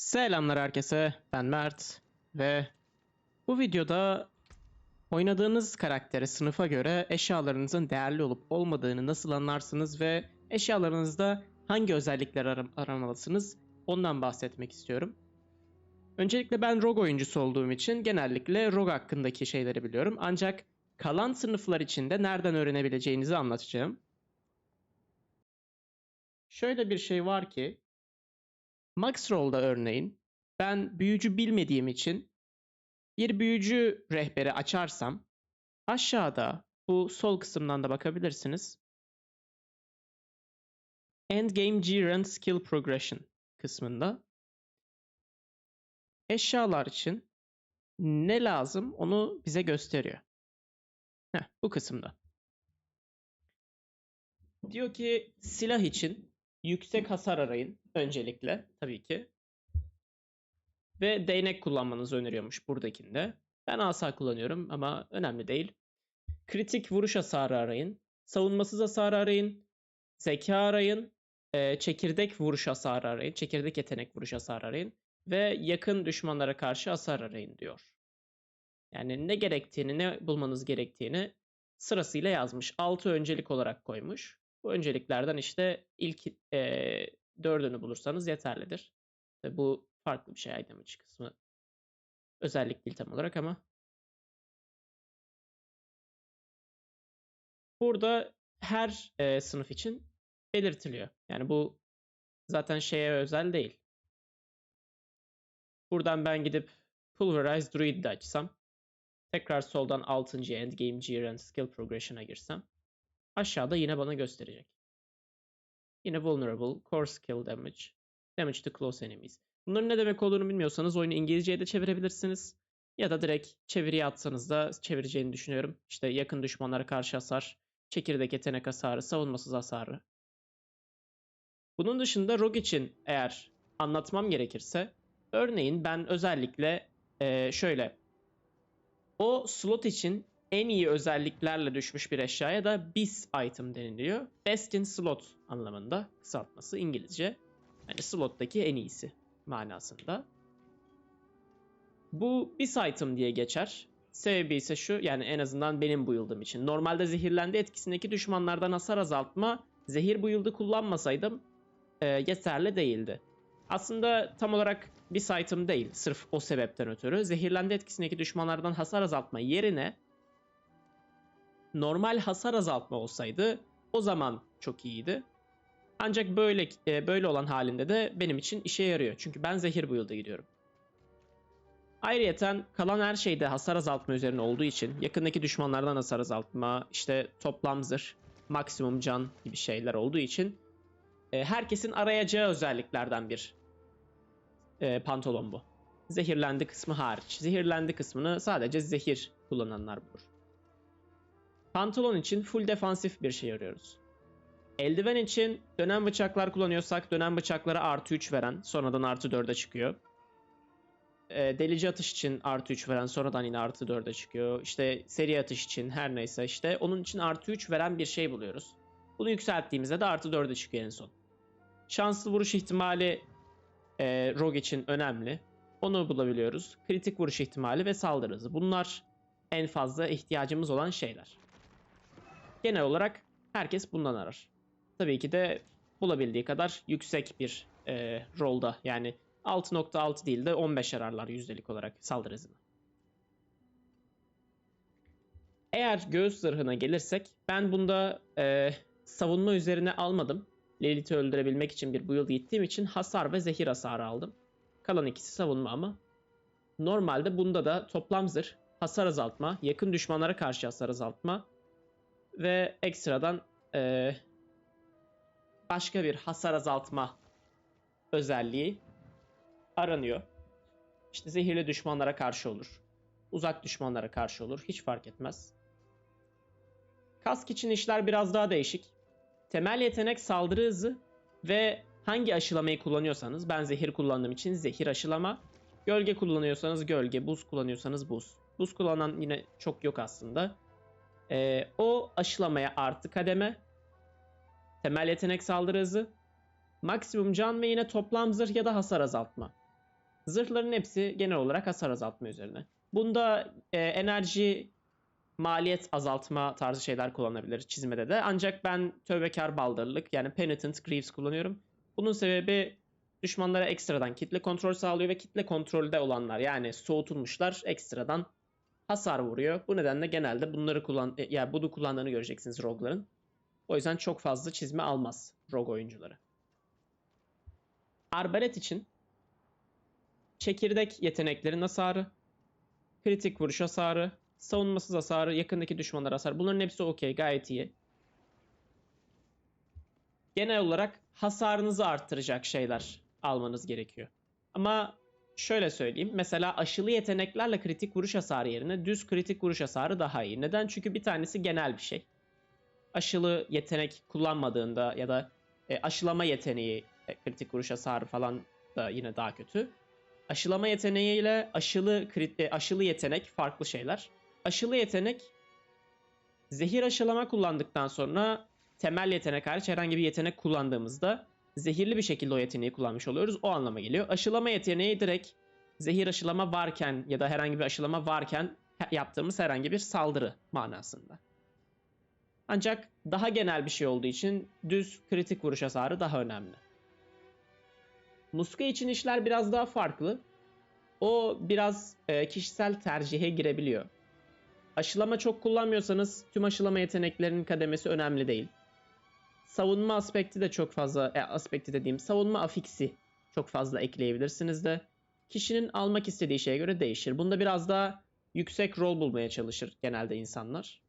Selamlar herkese. Ben Mert ve bu videoda oynadığınız karaktere sınıfa göre eşyalarınızın değerli olup olmadığını nasıl anlarsınız ve eşyalarınızda hangi özellikler aram- aramalısınız ondan bahsetmek istiyorum. Öncelikle ben Rogue oyuncusu olduğum için genellikle Rogue hakkındaki şeyleri biliyorum. Ancak kalan sınıflar içinde nereden öğrenebileceğinizi anlatacağım. Şöyle bir şey var ki Max Roll'da örneğin ben büyücü bilmediğim için bir büyücü rehberi açarsam aşağıda bu sol kısımdan da bakabilirsiniz. Endgame G-Run Skill Progression kısmında eşyalar için ne lazım onu bize gösteriyor. Heh, bu kısımda. Diyor ki silah için yüksek hasar arayın öncelikle tabii ki. Ve değnek kullanmanızı öneriyormuş buradakinde. Ben asa kullanıyorum ama önemli değil. Kritik vuruş hasarı arayın. Savunmasız hasarı arayın. Zeka arayın. e, çekirdek vuruş hasarı arayın. Çekirdek yetenek vuruş hasarı arayın. Ve yakın düşmanlara karşı hasar arayın diyor. Yani ne gerektiğini, ne bulmanız gerektiğini sırasıyla yazmış. 6 öncelik olarak koymuş. Bu önceliklerden işte ilk e, dördünü bulursanız yeterlidir. Ve bu farklı bir şey içi kısmı. Özellik değil tam olarak ama. Burada her e, sınıf için belirtiliyor. Yani bu zaten şeye özel değil. Buradan ben gidip Pulverize Druid de açsam. Tekrar soldan 6. Endgame Gear and Skill Progression'a girsem. Aşağıda yine bana gösterecek. Yine Vulnerable, Core Skill Damage, Damage to Close Enemies. Bunların ne demek olduğunu bilmiyorsanız oyunu İngilizceye de çevirebilirsiniz. Ya da direkt çeviriye atsanız da çevireceğini düşünüyorum. İşte yakın düşmanlara karşı hasar, çekirdek yetenek hasarı, savunmasız hasarı. Bunun dışında Rogue için eğer anlatmam gerekirse, örneğin ben özellikle eee, şöyle o slot için en iyi özelliklerle düşmüş bir eşyaya da BIS item deniliyor. Best in slot anlamında kısaltması İngilizce. Yani slottaki en iyisi manasında. Bu BIS item diye geçer. Sebebi ise şu yani en azından benim bu yıldığım için. Normalde zehirlendi etkisindeki düşmanlardan hasar azaltma zehir bu yıldı kullanmasaydım e, yeterli değildi. Aslında tam olarak bir item değil sırf o sebepten ötürü. Zehirlendi etkisindeki düşmanlardan hasar azaltma yerine normal hasar azaltma olsaydı o zaman çok iyiydi. Ancak böyle e, böyle olan halinde de benim için işe yarıyor. Çünkü ben zehir build'a gidiyorum. Ayrıyeten kalan her şeyde hasar azaltma üzerine olduğu için yakındaki düşmanlardan hasar azaltma, işte toplam zırh, maksimum can gibi şeyler olduğu için e, herkesin arayacağı özelliklerden bir e, pantolon bu. Zehirlendi kısmı hariç. Zehirlendi kısmını sadece zehir kullananlar bulur. Pantolon için full defansif bir şey arıyoruz. Eldiven için dönem bıçaklar kullanıyorsak dönem bıçaklara artı 3 veren sonradan artı 4'e çıkıyor. E, delici atış için artı 3 veren sonradan yine artı 4'e çıkıyor. İşte seri atış için her neyse işte onun için artı 3 veren bir şey buluyoruz. Bunu yükselttiğimizde de artı 4'e çıkıyor en son. Şanslı vuruş ihtimali e, Rogue için önemli. Onu bulabiliyoruz. Kritik vuruş ihtimali ve saldırı hızı. Bunlar en fazla ihtiyacımız olan şeyler. Genel olarak herkes bundan arar. Tabii ki de bulabildiği kadar yüksek bir e, rolda yani 6.6 değil de 15 ararlar yüzdelik olarak saldırı hızını. Eğer göğüs zırhına gelirsek ben bunda e, savunma üzerine almadım. Lilith'i öldürebilmek için bir build gittiğim için hasar ve zehir hasarı aldım. Kalan ikisi savunma ama. Normalde bunda da toplam zırh, hasar azaltma, yakın düşmanlara karşı hasar azaltma ve ekstradan e, başka bir hasar azaltma özelliği aranıyor. İşte zehirli düşmanlara karşı olur. Uzak düşmanlara karşı olur. Hiç fark etmez. Kask için işler biraz daha değişik. Temel yetenek saldırı hızı ve hangi aşılamayı kullanıyorsanız ben zehir kullandığım için zehir aşılama. Gölge kullanıyorsanız gölge, buz kullanıyorsanız buz. Buz kullanan yine çok yok aslında. Ee, o aşılamaya artı kademe. Temel yetenek saldırı hızı. Maksimum can ve yine toplam zırh ya da hasar azaltma. Zırhların hepsi genel olarak hasar azaltma üzerine. Bunda e, enerji maliyet azaltma tarzı şeyler kullanabilir çizmede de. Ancak ben tövbekar baldırlık yani Penitent Greaves kullanıyorum. Bunun sebebi düşmanlara ekstradan kitle kontrol sağlıyor ve kitle kontrolde olanlar yani soğutulmuşlar ekstradan hasar vuruyor. Bu nedenle genelde bunları kullan e, yani bunu kullandığını göreceksiniz rogue'ların. O yüzden çok fazla çizme almaz rogue oyuncuları. Arbalet için çekirdek yeteneklerin hasarı, kritik vuruş hasarı, savunmasız hasarı, yakındaki düşmanlar hasar. Bunların hepsi okey, gayet iyi. Genel olarak hasarınızı arttıracak şeyler almanız gerekiyor. Ama şöyle söyleyeyim. Mesela aşılı yeteneklerle kritik vuruş hasarı yerine düz kritik vuruş hasarı daha iyi. Neden? Çünkü bir tanesi genel bir şey. Aşılı yetenek kullanmadığında ya da e, aşılama yeteneği e, kritik vuruş hasarı falan da yine daha kötü. Aşılama yeteneğiyle aşılı e, aşılı yetenek farklı şeyler. Aşılı yetenek zehir aşılama kullandıktan sonra temel yetenek hariç herhangi bir yetenek kullandığımızda zehirli bir şekilde o yeteneği kullanmış oluyoruz. O anlama geliyor. Aşılama yeteneği direkt zehir aşılama varken ya da herhangi bir aşılama varken yaptığımız herhangi bir saldırı manasında. Ancak daha genel bir şey olduğu için düz kritik vuruş hasarı daha önemli. Muska için işler biraz daha farklı. O biraz e, kişisel tercihe girebiliyor. Aşılama çok kullanmıyorsanız tüm aşılama yeteneklerinin kademesi önemli değil. Savunma aspekti de çok fazla, e, aspekti dediğim savunma afiksi çok fazla ekleyebilirsiniz de. Kişinin almak istediği şeye göre değişir. Bunda biraz daha yüksek rol bulmaya çalışır genelde insanlar.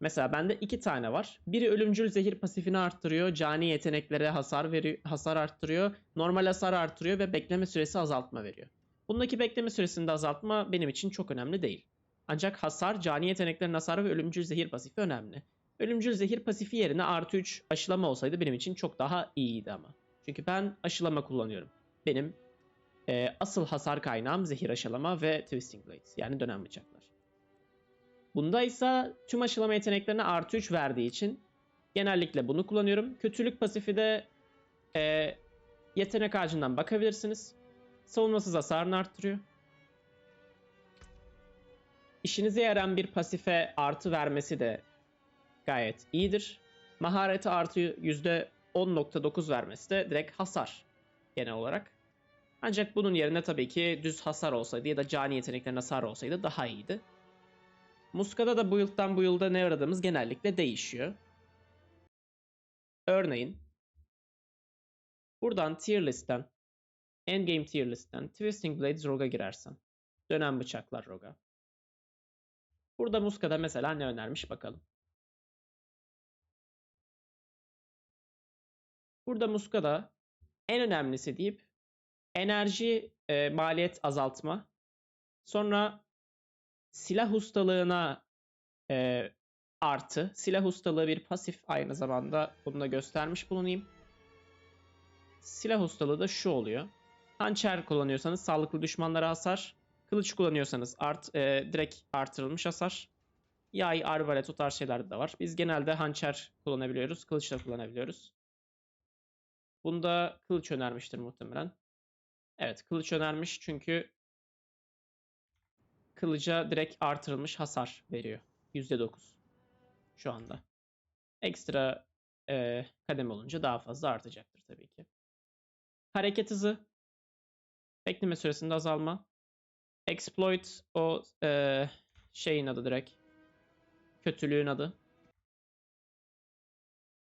Mesela bende iki tane var. Biri ölümcül zehir pasifini arttırıyor. Cani yeteneklere hasar veriyor, hasar arttırıyor. Normal hasar arttırıyor ve bekleme süresi azaltma veriyor. Bundaki bekleme süresinde azaltma benim için çok önemli değil. Ancak hasar, cani yeteneklerin hasarı ve ölümcül zehir pasifi önemli. Ölümcül zehir pasifi yerine artı 3 aşılama olsaydı benim için çok daha iyiydi ama. Çünkü ben aşılama kullanıyorum. Benim e, asıl hasar kaynağım zehir aşılama ve Twisting Blades yani dönem bıçaklar. Bunda ise tüm aşılama yeteneklerine artı 3 verdiği için genellikle bunu kullanıyorum. Kötülük pasifi de e, yetenek ağacından bakabilirsiniz. Savunmasız hasarını arttırıyor. İşinize yarayan bir pasife artı vermesi de gayet iyidir. Mahareti artı %10.9 vermesi de direkt hasar genel olarak. Ancak bunun yerine tabii ki düz hasar olsaydı ya da cani yeteneklerin hasar olsaydı daha iyiydi. Muska'da da bu yıldan bu yılda ne aradığımız genellikle değişiyor. Örneğin buradan tier list'ten endgame tier list'ten Twisting Blades Rogue'a girersen dönem bıçaklar Rogue'a. Burada Muska'da mesela ne önermiş bakalım. Burada Muska'da en önemlisi deyip enerji e, maliyet azaltma. Sonra silah ustalığına e, artı. Silah ustalığı bir pasif aynı zamanda bunu da göstermiş bulunayım. Silah ustalığı da şu oluyor. Hançer kullanıyorsanız sağlıklı düşmanlara hasar. Kılıç kullanıyorsanız art, e, direkt artırılmış hasar. Yay, arbalet o tarz şeyler de var. Biz genelde hançer kullanabiliyoruz. Kılıç da kullanabiliyoruz. Bunda kılıç önermiştir muhtemelen. Evet kılıç önermiş çünkü kılıca direkt artırılmış hasar veriyor. %9 şu anda. Ekstra e, kademe olunca daha fazla artacaktır tabii ki. Hareket hızı, bekleme süresinde azalma, exploit o e, şeyin adı direkt, kötülüğün adı.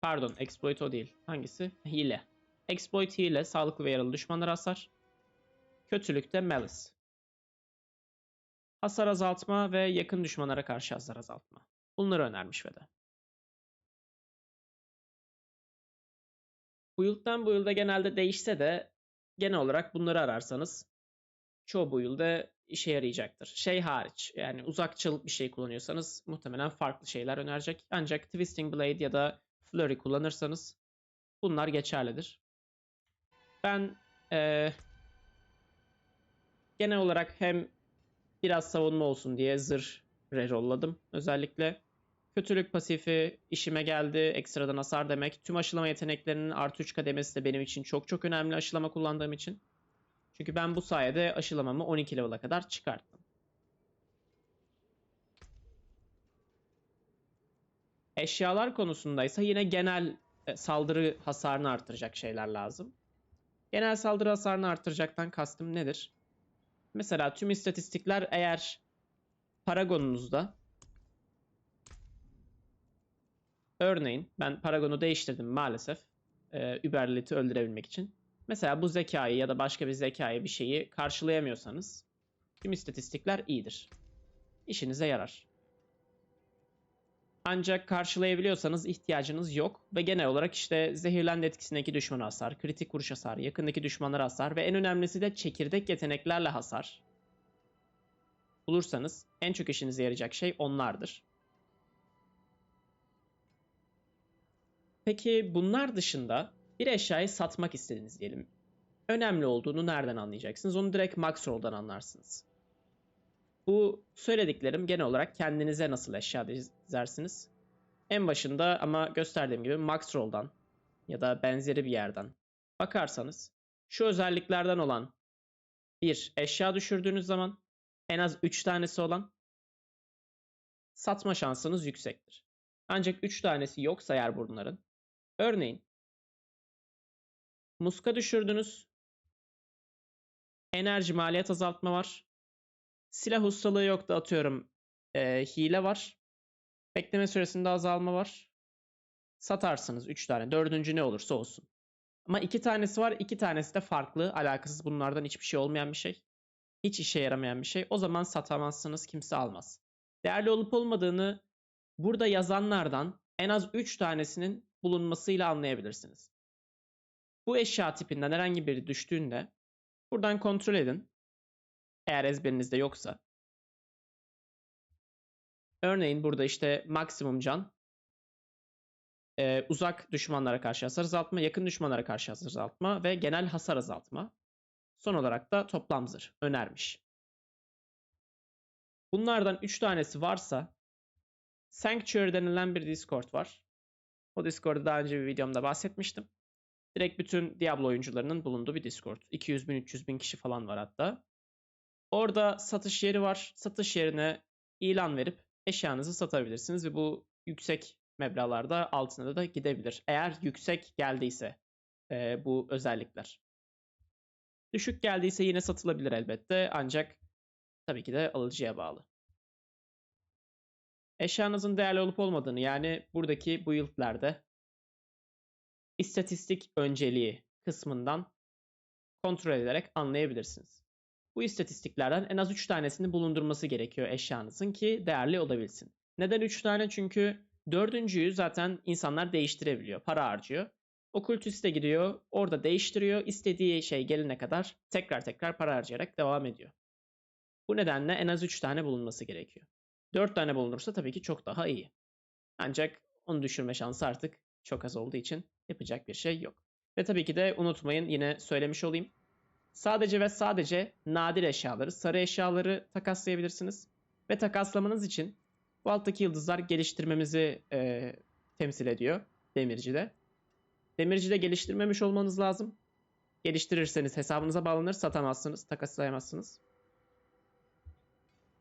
Pardon, exploit o değil. Hangisi? Hile. Exploit hile, sağlıklı ve yaralı düşmanlara hasar. Kötülükte malice. Hasar azaltma ve yakın düşmanlara karşı hasar azaltma. Bunları önermiş ve de. Bu yıldan bu yılda genelde değişse de genel olarak bunları ararsanız çoğu bu yılda işe yarayacaktır. Şey hariç yani uzakçıl bir şey kullanıyorsanız muhtemelen farklı şeyler önerecek. Ancak Twisting Blade ya da Flurry kullanırsanız bunlar geçerlidir. Ben ee, genel olarak hem biraz savunma olsun diye zırh rerolladım özellikle. Kötülük pasifi işime geldi. Ekstradan hasar demek. Tüm aşılama yeteneklerinin artı 3 kademesi de benim için çok çok önemli aşılama kullandığım için. Çünkü ben bu sayede aşılamamı 12 level'a kadar çıkarttım. Eşyalar konusundaysa yine genel e, saldırı hasarını artıracak şeyler lazım. Genel saldırı hasarını artıracaktan kastım nedir? Mesela tüm istatistikler eğer Paragon'unuzda örneğin ben Paragon'u değiştirdim maalesef e, Uberlit'i öldürebilmek için. Mesela bu zekayı ya da başka bir zekayı bir şeyi karşılayamıyorsanız tüm istatistikler iyidir. İşinize yarar. Ancak karşılayabiliyorsanız ihtiyacınız yok ve genel olarak işte zehirlendi etkisindeki düşman hasar, kritik vuruş hasar, yakındaki düşmanlara hasar ve en önemlisi de çekirdek yeteneklerle hasar bulursanız en çok işinize yarayacak şey onlardır. Peki bunlar dışında bir eşyayı satmak istediniz diyelim. Önemli olduğunu nereden anlayacaksınız? Onu direkt Maxroll'dan anlarsınız. Bu söylediklerim genel olarak kendinize nasıl eşya dizersiniz? En başında ama gösterdiğim gibi Maxroll'dan ya da benzeri bir yerden bakarsanız şu özelliklerden olan bir eşya düşürdüğünüz zaman en az 3 tanesi olan satma şansınız yüksektir. Ancak 3 tanesi yoksa eğer bunların örneğin muska düşürdünüz enerji maliyet azaltma var Silah ustalığı yok da atıyorum e, hile var. Bekleme süresinde azalma var. Satarsınız 3 tane. Dördüncü ne olursa olsun. Ama iki tanesi var. iki tanesi de farklı. Alakasız bunlardan hiçbir şey olmayan bir şey. Hiç işe yaramayan bir şey. O zaman satamazsınız. Kimse almaz. Değerli olup olmadığını burada yazanlardan en az 3 tanesinin bulunmasıyla anlayabilirsiniz. Bu eşya tipinden herhangi biri düştüğünde buradan kontrol edin. Eğer ezberinizde yoksa. Örneğin burada işte maksimum can, e, uzak düşmanlara karşı hasar azaltma, yakın düşmanlara karşı hasar azaltma ve genel hasar azaltma. Son olarak da toplam zırh önermiş. Bunlardan 3 tanesi varsa Sanctuary denilen bir Discord var. O Discord'da daha önce bir videomda bahsetmiştim. Direkt bütün Diablo oyuncularının bulunduğu bir Discord. 200 bin 300 bin kişi falan var hatta. Orada satış yeri var. Satış yerine ilan verip eşyanızı satabilirsiniz ve bu yüksek meblağlarda altına da gidebilir. Eğer yüksek geldiyse e, bu özellikler. Düşük geldiyse yine satılabilir elbette ancak tabii ki de alıcıya bağlı. Eşyanızın değerli olup olmadığını yani buradaki bu yıltlerde istatistik önceliği kısmından kontrol ederek anlayabilirsiniz. Bu istatistiklerden en az 3 tanesini bulundurması gerekiyor eşyanızın ki değerli olabilsin. Neden 3 tane? Çünkü dördüncüyü zaten insanlar değiştirebiliyor. Para harcıyor. Okültiste gidiyor, orada değiştiriyor. istediği şey gelene kadar tekrar tekrar para harcayarak devam ediyor. Bu nedenle en az 3 tane bulunması gerekiyor. 4 tane bulunursa tabii ki çok daha iyi. Ancak onu düşürme şansı artık çok az olduğu için yapacak bir şey yok. Ve tabii ki de unutmayın yine söylemiş olayım. Sadece ve sadece nadir eşyaları, sarı eşyaları takaslayabilirsiniz. Ve takaslamanız için bu alttaki yıldızlar geliştirmemizi e, temsil ediyor demircide. Demircide geliştirmemiş olmanız lazım. Geliştirirseniz hesabınıza bağlanır, satamazsınız, takaslayamazsınız.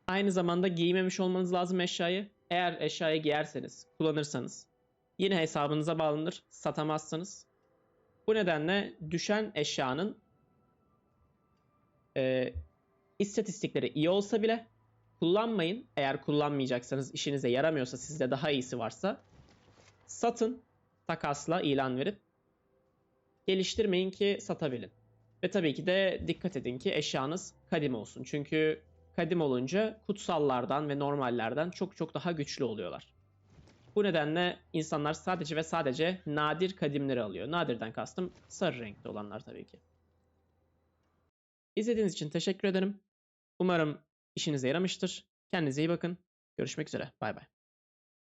Aynı zamanda giymemiş olmanız lazım eşyayı. Eğer eşyayı giyerseniz, kullanırsanız yine hesabınıza bağlanır, satamazsınız. Bu nedenle düşen eşyanın e, istatistikleri iyi olsa bile kullanmayın. Eğer kullanmayacaksanız işinize yaramıyorsa sizde daha iyisi varsa satın takasla ilan verip geliştirmeyin ki satabilin. Ve tabii ki de dikkat edin ki eşyanız kadim olsun. Çünkü kadim olunca kutsallardan ve normallerden çok çok daha güçlü oluyorlar. Bu nedenle insanlar sadece ve sadece nadir kadimleri alıyor. Nadirden kastım sarı renkli olanlar tabii ki. İzlediğiniz için teşekkür ederim. Umarım işinize yaramıştır. Kendinize iyi bakın. Görüşmek üzere. Bay bay.